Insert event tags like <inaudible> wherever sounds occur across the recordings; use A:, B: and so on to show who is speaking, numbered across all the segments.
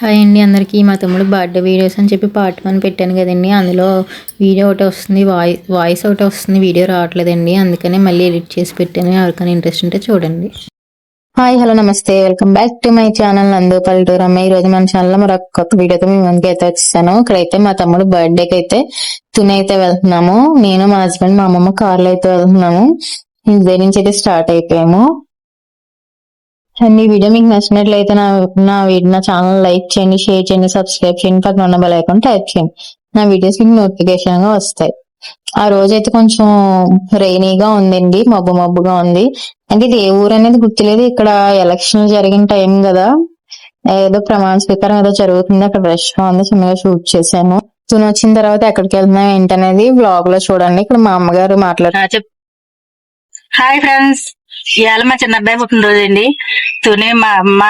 A: Hi అండి అందరికీ. మా తమ్ముడు బర్త్డే వీడియోస్ అని చెప్పి పార్ట్ వన్ పెట్టాను కదండి. అందులో వీడియో ఒకటి వస్తుంది వాయిస్ వాయిస్ ఒకటి వస్తుంది వీడియో రావట్లేదండి. అందుకనే మళ్ళీ ఎడిట్ చేసి పెట్టాను. ఎవరికైనా ఇంట్రెస్ట్ ఉంటే చూడండి. హాయ్ హలో నమస్తే. Welcome back to my channel నందు పల్లెటూరమ్మ. ఈ రోజు మన ఛానల్ మరొక కొత్త వీడియోతో మీ ముందుకు అయితే వచ్చేసాను. ఇక్కడైతే మా తమ్ముడు బర్త్డేకి అయితే తుని అయితే వెళ్తున్నాము. నేను మా హస్బెండ్ మా అమ్మమ్మ కార్లో అయితే వెళ్తున్నాము. ఇంటి నుంచి అయితే స్టార్ట్ అయిపోయాము. అండ్ ఈ వీడియో మీకు నచ్చినట్లయితే నా నా వీడియో నా ఛానల్ లైక్ చేయండి షేర్ చేయండి సబ్స్క్రైబ్ చేయండి పక్కన ఉన్న బెల్ ఐకాన్ టైప్ చేయండి. నా వీడియోస్ మీకు నోటిఫికేషన్గా వస్తాయి. ఆ రోజైతే కొంచెం రైనీగా ఉందండి మబ్బు మబ్బుగా ఉంది. అంటే ఇది ఏ ఊరు అనేది గుర్తులేదు ఇక్కడ ఎలక్షన్ జరిగిన టైం కదా. ఏదో ప్రమాణ స్వీకారం ఏదో జరుగుతుంది అక్కడ రష్గా ఉంది చిన్నగా షూట్ చేశాను. తుని వచ్చిన తర్వాత ఎక్కడికి వెళ్తున్నాం ఏంటనేది బ్లాగ్లో చూడండి. ఇక్కడ మా అమ్మగారు మాట్లాడు
B: హాయ్ ఫ్రెండ్స్ ఇవాళ మా చిన్న అబ్బాయి పుట్టినరోజు అండి. తునే మా అమ్మ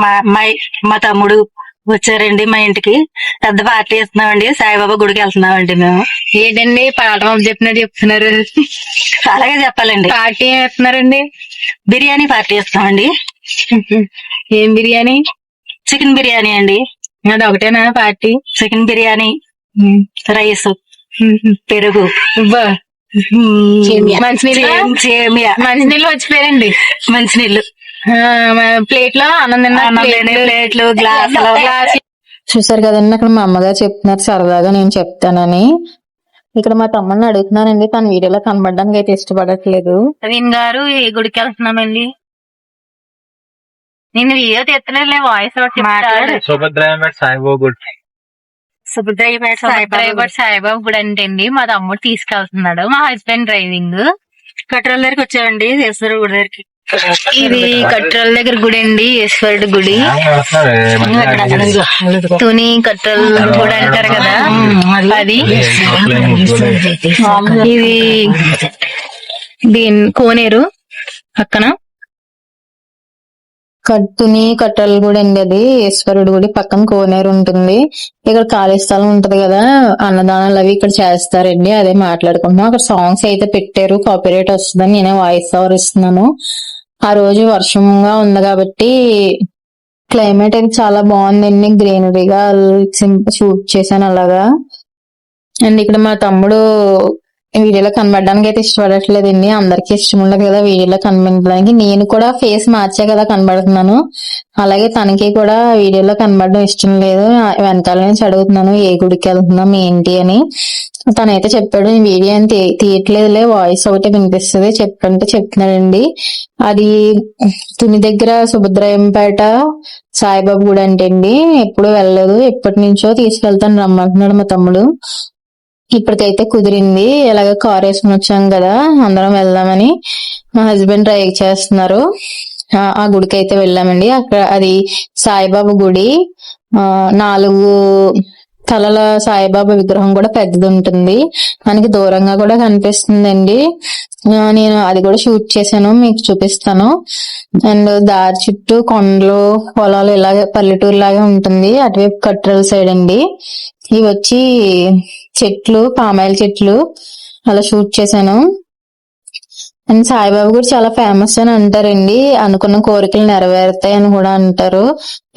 B: మా అమ్మాయి మా తమ్ముడు వచ్చారండి మా ఇంటికి. పెద్ద పార్టీ ఇస్తున్నామండి సాయిబాబా గుడికి వెళ్తున్నామండి మేము.
A: ఏంటండి పాఠం చెప్పినట్టు చెప్తున్నారు?
B: అలాగే చెప్పాలండి.
A: పార్టీ వేస్తున్నారండి?
B: బిర్యానీ పార్టీ ఇస్తామండి
A: ఏం బిర్యానీ?
B: చికెన్ బిర్యానీ అండి.
A: అది ఒకటేనా పార్టీ?
B: చికెన్ బిర్యానీ రైస్ పెరుగు.
A: మంచినీళ్ళ? మంచినీళ్ళు వచ్చిపోయారండి
B: మంచినీళ్ళు
A: ప్లేట్లో అన్నం
B: ప్లేట్లు <laughs> గ్లాసులు
A: చూసారు కదండి అక్కడ మా అమ్మగారు చెప్తున్నారు సరదాగా నేను చెప్తానని. ఇక్కడ మా తమ్ముడిని అడుగుతున్నానండి తన వీడియోలో కనబడడానికి అయితే ఇష్టపడట్లేదు.
B: ప్రవీణ్ గారు ఏ గుడికి వెళ్తున్నామండి.
A: నేను వీడియో తీస్తలే వాయిస్.
C: సుభద్రాయపేట సాయిబాబా గుడి.
A: సాయిబాబు కూడా అంటే అండి మా తమ్ముడు తీసుకెళ్తున్నాడు మా హస్బెండ్ డ్రైవింగ్.
B: కట్రాల దగ్గరికి వచ్చామండి ఈశ్వర గుడి దగ్గరికి.
A: ఇది కట్రల్ దగ్గర గుడి అండి ఈశ్వరుడు గుడి. తుని కట్రల్ గుడి అంటారు కదా? అది. ఇది దీని కోనేరు పక్కన. కట్టుని కట్టలు కూడా అండి అది ఈశ్వరుడు గుడి పక్కన కోనేరు ఉంటుంది. ఇక్కడ ఖాళీ స్థలం ఉంటది కదా అన్నదానాలు అవి ఇక్కడ చేస్తారండి అదే మాట్లాడుకుంటున్నాం. అక్కడ సాంగ్స్ అయితే పెట్టారు కాపీరేట్ వస్తుందని నేనే వాయిస్ ఓవర్ ఇస్తున్నాను. ఆ రోజు వర్షంగా ఉంది కాబట్టి క్లైమేట్ అయితే చాలా బాగుందండి గ్రీనరీగా షూట్ చేశాను అలాగా. అండ్ ఇక్కడ మా తమ్ముడు వీడియోలో కనబడడానికి అయితే ఇష్టపడట్లేదండి అందరికీ ఇష్టం ఉండదు కదా వీడియోలో కనబడడానికి. నేను కూడా ఫేస్ మార్చే కదా కనబడుతున్నాను. అలాగే తనకి కూడా వీడియోలో కనబడడం ఇష్టం లేదు. వెనకాల నుంచి అడుగుతున్నాను ఏ గుడికి వెళ్తున్నాం? ఏంటి అని. తనైతే చెప్పాడు "ఈ వీడియో అని తీ- తీయట్లేదులే వాయిస్ ఒకటే వినిపిస్తుంది చెప్పంటే చెప్తున్నాడండి. అది తుని దగ్గర సుభద్రాయంపేట సాయిబాబు గుడి అంటే అండి ఎప్పుడు వెళ్ళలేదు ఎప్పటి నుంచో తీసుకెళ్తాను రమ్మంటున్నాడు మా తమ్ముడు. ఇప్పటికైతే కుదిరింది ఎలాగ కార్ వేసుకుని వచ్చాం కదా అందరం వెళ్దామని మా హస్బెండ్ డ్రైవ్ చేస్తున్నారు. ఆ గుడికి అయితే వెళ్ళామండి. అక్కడ అది సాయిబాబా గుడి నాలుగు తలల సాయిబాబా విగ్రహం కూడా పెద్దది ఉంటుంది మనకి దూరంగా కూడా కనిపిస్తుందండి. నేను అది కూడా షూట్ చేశాను మీకు చూపిస్తాను. అండ్ దారి చుట్టూ కొండలు పొలాలు ఇలాగే పల్లెటూరు లాగే ఉంటుంది. అటువైపు కట్రల సైడ్ అండి. ఇవి వచ్చి చెట్లు పామాయిల్ చెట్లు అలా షూట్ చేశాను. అండ్ సాయిబాబా కూడా చాలా ఫేమస్ అని అంటారండి. అనుకున్న కోరికలు నెరవేరుతాయి అని కూడా అంటారు.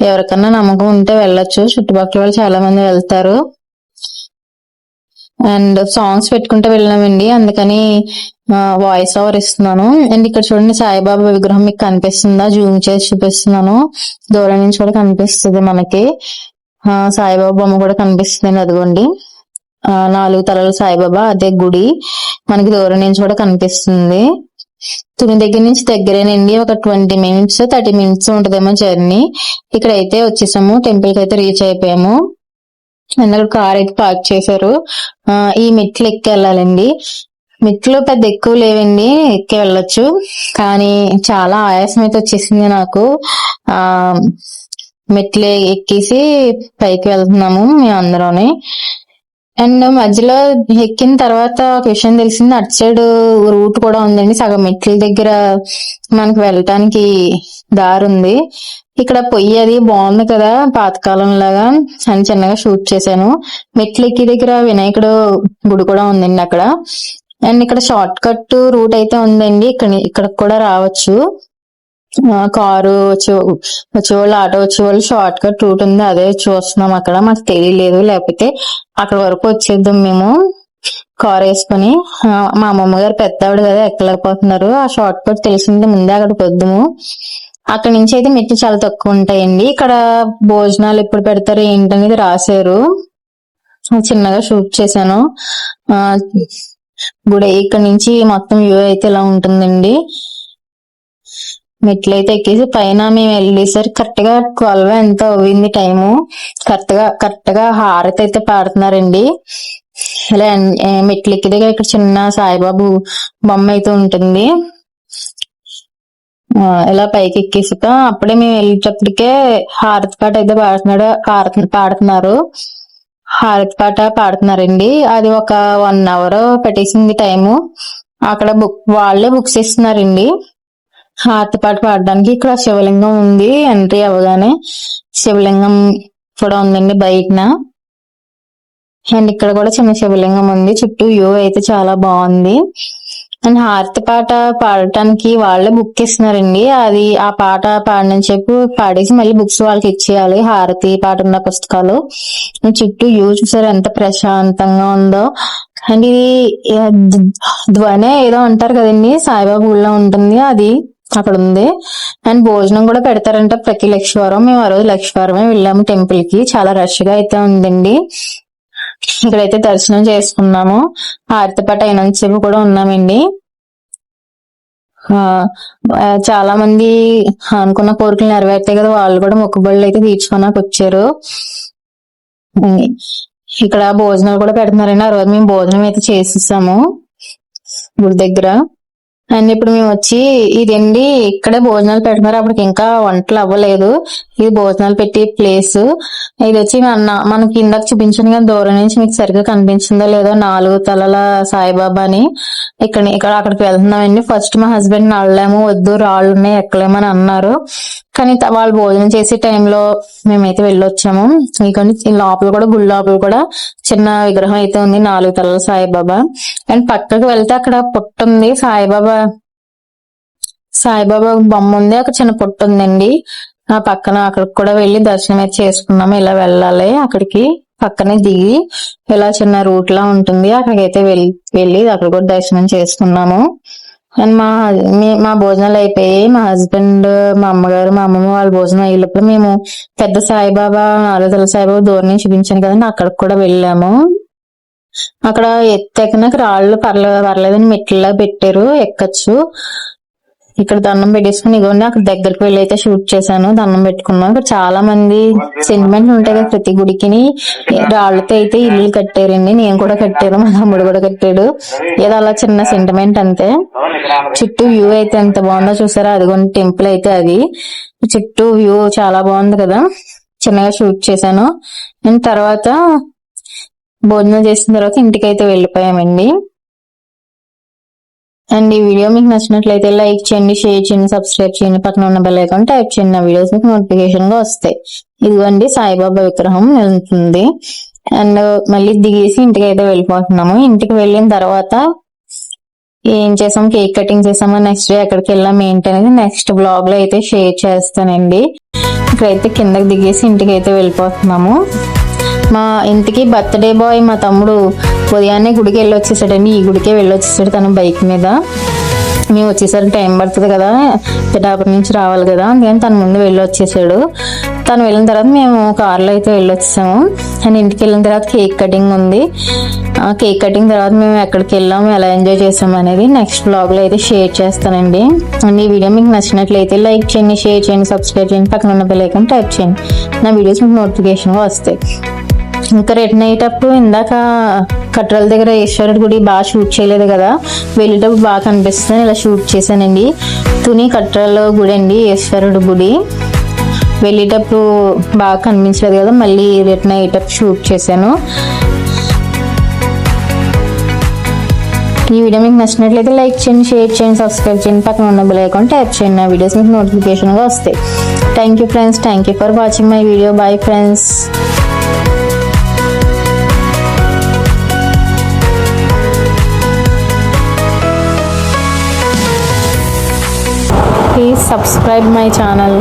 A: ఎవరికన్నా నమ్మకం ఉంటే వెళ్ళొచ్చు. చుట్టుపక్కల వాళ్ళు చాలా మంది వెళ్తారు. అండ్ సాంగ్స్ పెట్టుకుంటే వెళ్ళామండి. అందుకని వాయిస్ ఓవర్ ఇస్తున్నాను. అండ్ ఇక్కడ చూడండి సాయిబాబా విగ్రహం మీకు కనిపిస్తుందా? జూమ్ చేసి చూపిస్తున్నాను. దూరం నుంచి కూడా కనిపిస్తుంది మనకి. సాయిబాబా బొమ్మ కూడా కనిపిస్తుంది అదిగోండి. నాలుగు తలల సాయిబాబా అదే గుడి. మనకి దూరం నుంచి కూడా కనిపిస్తుంది. తుని దగ్గర నుంచి దగ్గరేనండి ఒక ట్వంటీ మినిట్స్ థర్టీ మినిట్స్ ఉంటదేమో జర్నీ. ఇక్కడ అయితే వచ్చేసాము టెంపుల్కి అయితే రీచ్ అయిపోయాము. అందరూ కార్ అయితే పార్క్ చేశారు. ఈ మెట్లు ఎక్కి వెళ్ళాలండి. మెట్లు పెద్ద ఎక్కువ లేవండి ఎక్కి వెళ్ళొచ్చు. కానీ చాలా ఆయాసం అయితే వచ్చేసింది నాకు. ఆ మెట్లు ఎక్కేసి పైకి వెళ్తున్నాము మేము అందరూనే. అండ్ మధ్యలో ఎక్కిన తర్వాత ఒక విషయం తెలిసింది. అటు సైడ్ రూట్ కూడా ఉందండి. సగం మెట్ల దగ్గర మనకి వెళ్ళటానికి దారి ఉంది. ఇక్కడ పొయ్యి అది బాగుంది కదా పాతకాలం లాగా అని చిన్నగా షూట్ చేశాను. మెట్లు ఎక్కి దగ్గర వినాయకుడు గుడి కూడా ఉందండి అక్కడ. అండ్ ఇక్కడ షార్ట్ కట్ రూట్ అయితే ఉందండి. ఇక్కడ ఇక్కడ కూడా రావచ్చు. కారు వచ్చే వచ్చేవాళ్ళు ఆటో వచ్చే వాళ్ళు షార్ట్ కట్ రూట్ ఉంది అదే చూస్తున్నాం అక్కడ. మాకు తెలియలేదు లేకపోతే అక్కడ వరకు వచ్చేద్దాం మేము. కార్ వేసుకొని మా అమ్మమ్మ గారు పెద్ద ఆవిడ కదా ఎక్కలేకపోతున్నారు. ఆ షార్ట్ కట్ తెలిసింది ముందే అక్కడికి పొద్దుము అక్కడ నుంచి అయితే మెట్లు చాలా తక్కువ ఉంటాయండి. ఇక్కడ భోజనాలు ఎప్పుడు పెడతారు ఏంటనేది రాశారు. చిన్నగా షూట్ చేశాను. గుడి ఇక్కడ నుంచి మొత్తం వ్యూ అయితే ఇలా ఉంటుందండి. మెట్లు అయితే ఎక్కేసి పైన మేము వెళ్ళేసరికి కరెక్ట్గా ట్వెల్వ్ ఎంత అవ్వింది టైము కరెక్ట్గా కరెక్ట్గా హారతి అయితే పాడుతున్నారండి. ఇలా మెట్లు ఎక్కి దగ్గర ఇక్కడ చిన్న సాయిబాబు బొమ్మ అయితే ఉంటుంది. ఇలా పైకి ఎక్కేసాక అప్పుడే మేము వెళ్ళేటప్పటికే హారతి పాట అయితే పాడుతున్నాడు పాడుతున్నారు. హారతి పాట పాడుతున్నారండి. అది ఒక వన్ అవర్ పెట్టేసింది టైము అక్కడ బుక్ వాళ్ళే బుక్స్ ఇస్తున్నారండి. హారతి పాట పాడడానికి ఇక్కడ శివలింగం ఉంది. ఎంట్రీ అవ్వగానే శివలింగం కూడా ఉందండి బయటన. అండ్ ఇక్కడ కూడా చిన్న శివలింగం ఉంది. చుట్టూ వ్యూ అయితే చాలా బాగుంది. అండ్ హారతి పాట పాడటానికి వాళ్ళే బుక్ ఇస్తున్నారండి అది ఆ పాట పాడని చెప్పి పాడేసి మళ్ళీ బుక్స్ వాళ్ళకి ఇచ్చేయాలి. హారతి పాట ఉన్న పుస్తకాలు. చుట్టూ వ్యూ చూసారు ఎంత ప్రశాంతంగా ఉందో. అండ్ ఇది ధ్వని ధ్వనే ఏదో అంటారు కదండి. సాయిబాబా గుడిలో ఉంటుంది అది. అక్కడ ఉంది అండ్ భోజనం కూడా పెడతారంట ప్రతి లక్షవారం. మేము ఆ రోజు లక్షవారమే వెళ్ళాము టెంపుల్కి. చాలా రష్గా అయితే ఉందండి. ఇక్కడైతే దర్శనం చేసుకున్నాము. హారతిపాట అయినంతసేపు కూడా ఉన్నామండి. చాలా మంది అనుకున్న కోరికలు నెరవేర్తాయి కదా. వాళ్ళు కూడా మొక్కుబడులు అయితే తీర్చుకోనాక వచ్చారు. ఇక్కడ భోజనాలు కూడా పెడుతున్నారండి. ఆ రోజు మేము భోజనం అయితే చేసేసాము. గుడి దగ్గర. అండ్ ఇప్పుడు మేము వచ్చి ఇదండి ఇక్కడే భోజనాలు పెడుతున్నారు. అప్పటికి ఇంకా వంటలు అవ్వలేదు. ఇది భోజనాలు పెట్టే ప్లేస్. ఇది వచ్చి మన మనకి ఇందాక చూపించాను కానీ దూరం నుంచి మీకు సరిగ్గా కనిపించిందో లేదో నాలుగు తలల సాయిబాబా అని. ఇక్కడ ఇక్కడ అక్కడికి వెళ్తున్నామండి. ఫస్ట్ మా హస్బెండ్ నడలేము వద్దు రాళ్ళు ఉన్నాయి ఎక్కలేమని అన్నారు. కానీ వాళ్ళు భోజనం చేసే టైంలో మేమైతే వెళ్ళొచ్చాము. ఇక్కడ లోపల కూడా గుడి లోపల కూడా చిన్న విగ్రహం అయితే ఉంది నాలుగు తలల సాయిబాబా. అండ్ పక్కకు వెళ్తే అక్కడ పుట్ట ఉంది సాయిబాబా సాయిబాబా బొమ్మ ఉంది అక్కడ చిన్న పుట్ట ఉందండి. ఆ పక్కన అక్కడికి కూడా వెళ్ళి దర్శనం అయితే చేసుకున్నాము ఇలా వెళ్ళాలి అక్కడికి. పక్కనే దిగి ఇలా చిన్న రూట్ లా ఉంటుంది అక్కడికైతే వెళ్ళి వెళ్ళి అక్కడ కూడా దర్శనం చేసుకున్నాము. అండ్ మా మా భోజనాలు అయిపోయి మా హస్బెండ్ మా అమ్మగారు మా అమ్మమ్మ వాళ్ళ భోజనం అయ్యేటప్పుడు మేము పెద్ద సాయిబాబా నాలుగు సాయిబాబా దూరం నుంచి చూపించాను కదండి అక్కడికి కూడా వెళ్ళాము. అక్కడ ఎత్తెక్కనక రాళ్ళు పర్లేదు పర్లేదని మెట్లలా పెట్టారు ఎక్కచ్చు. ఇక్కడ దండం పెట్టేసుకుని ఇగోండి అక్కడ దగ్గరికి వెళ్ళి అయితే షూట్ చేశాను దండం పెట్టుకున్నాం. ఇక్కడ చాలా మంది సెంటిమెంట్ ఉంటాయి కదా ప్రతి గుడికిని. రాళ్ళతో అయితే ఇల్లు కట్టారండి నేను కూడా కట్టాను మా తమ్ముడు కూడా కట్టాడు. ఏదో అలా చిన్న సెంటిమెంట్ అంతే. చుట్టూ వ్యూ అయితే ఎంత బాగుందో చూసారా? అదిగోండి టెంపుల్ అయితే అది. చుట్టూ వ్యూ చాలా బాగుంది కదా. చిన్నగా షూట్ చేశాను. అండ్ తర్వాత భోజనం చేసిన తర్వాత ఇంటికి అయితే వెళ్ళిపోయామండి. అండ్ ఈ వీడియో మీకు నచ్చినట్లయితే లైక్ చేయండి షేర్ చేయండి సబ్స్క్రైబ్ చేయండి. పక్కన ఉన్న బెల్ ఐకాన్ టైప్ చేయండి. నా వీడియోస్ మీకు నోటిఫికేషన్గా వస్తాయి. ఇదిగోండి సాయిబాబా విగ్రహం ఉంటుంది అండ్ మళ్ళీ దిగేసి ఇంటికి అయితే వెళ్ళిపోతున్నాము. ఇంటికి వెళ్ళిన తర్వాత ఏం చేసాం? కేక్ కటింగ్ చేసాము. నెక్స్ట్ డే ఎక్కడికి వెళ్ళాం. ఏంటి అనేది నెక్స్ట్ బ్లాగ్లో అయితే షేర్ చేస్తానండి. ఇక్కడైతే కిందకి దిగేసి ఇంటికి అయితే వెళ్ళిపోతున్నాము. మా ఇంటికి బర్త్డే బాయ్ మా తమ్ముడు ఉదయాన్నే గుడికి వెళ్ళి వచ్చేసాడండి ఈ గుడికే వెళ్ళి వచ్చేసాడు తన బైక్ మీద. మేము వచ్చేసరికి టైం పడుతుంది కదా. పిఠాపురం నుంచి రావాలి కదా. అందుకని తన ముందు వెళ్ళి వచ్చేసాడు తను వెళ్ళిన తర్వాత మేము కార్లో అయితే వెళ్ళొచ్చాము అండ్ ఇంటికి వెళ్ళిన తర్వాత కేక్ కటింగ్ ఉంది. ఆ కేక్ కటింగ్ తర్వాత మేము ఎక్కడికి వెళ్ళాము ఎలా ఎంజాయ్ చేసాము అనేది నెక్స్ట్ బ్లాగ్లో అయితే షేర్ చేస్తానండి. అండ్ ఈ వీడియో మీకు నచ్చినట్లయితే లైక్ చేయండి షేర్ చేయండి సబ్స్క్రైబ్ చేయండి. పక్కన ఉన్న బెల్ ఐకన్ టైప్ చేయండి. నా వీడియోస్ మీకు నోటిఫికేషన్ వస్తాయి. ఇంకా రిటర్న్ అయ్యేటప్పుడు ఇందాక కట్రల దగ్గర ఈశ్వరుడు గుడి బాగా షూట్ చేయలేదు కదా వెళ్ళేటప్పుడు బాగా కనిపిస్తుంది ఇలా షూట్ చేశానండి. తుని కట్రల గుడి అండి ఈశ్వరుడు గుడి. వెళ్ళేటప్పుడు బాగా కనిపించలేదు కదా మళ్ళీ రిటర్న్ అయ్యేటప్పుడు షూట్ చేశాను. ఈ వీడియో మీకు నచ్చినట్లయితే లైక్ చేయండి షేర్ చేయండి సబ్స్క్రైబ్ చేయండి. పక్కన ఉన్న బెల్ ఐకాన్ ట్యాప్ చేయండి నా వీడియోస్ మీకు నోటిఫికేషన్గా వస్తాయి. Thank you friends thank you for watching my video bye friends please subscribe my channel